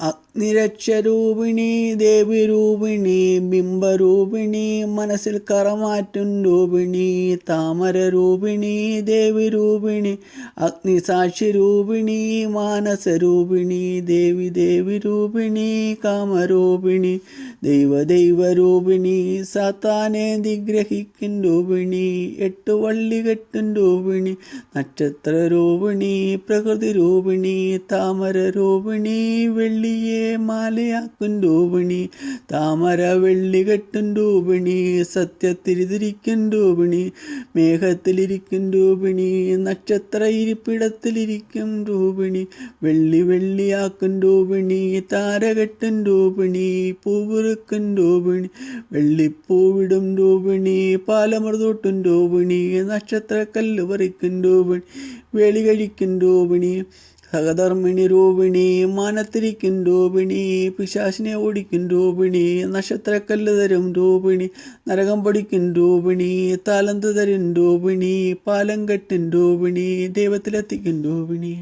അഗ്നിരക്ഷരൂപിണി ദേവിരൂപിണി ബിംബരൂപിണി മനസ്സിൽ കറമാറ്റും രൂപിണി താമരരൂപിണി ദേവിരൂപിണി അഗ്നിസാക്ഷി രൂപിണി മാനസരൂപിണി ദേവി ദേവി രൂപിണി കാമരൂപിണി ദൈവ ദൈവരൂപിണി സാത്താനെ നിഗ്രഹിക്കും രൂപിണി എട്ട് വള്ളി കെട്ടും രൂപിണി നക്ഷത്ര രൂപിണി പ്രകൃതി രൂപിണി താമര രൂപിണി വെള്ളിയെ മാലയാക്കും രൂപിണി താമര വെള്ളി കെട്ടും രൂപിണി സത്യത്തിരിതിരിക്കും രൂപിണി മേഘത്തിലിരിക്കും രൂപിണി നക്ഷത്ര ഇരിപ്പിടത്തിലിരിക്കും രൂപിണി വെള്ളി വെള്ളിയാക്കും രൂപിണി താരകെട്ടും രൂപിണി പൂവിറുക്കും രൂപിണി വെള്ളിപ്പൂവിടും രൂപിണി പാലമൃതൂട്ടും രൂപിണി നക്ഷത്രക്കല്ല് പറിക്കും രൂപിണി വേളി കഴിക്കും രൂപിണി സഹധർമ്മിണി രൂപിണി മാനത്തിരിക്കും രൂപിണി പിശാസിനെ ഓടിക്കും രൂപിണി നക്ഷത്രക്കല്ല് തരും രൂപിണി നരകം പഠിക്കും രൂപിണി താലന്ത് തരും രൂപിണി പാലം കെട്ടും രൂപിണി ദൈവത്തിലെത്തിക്കും രൂപിണി.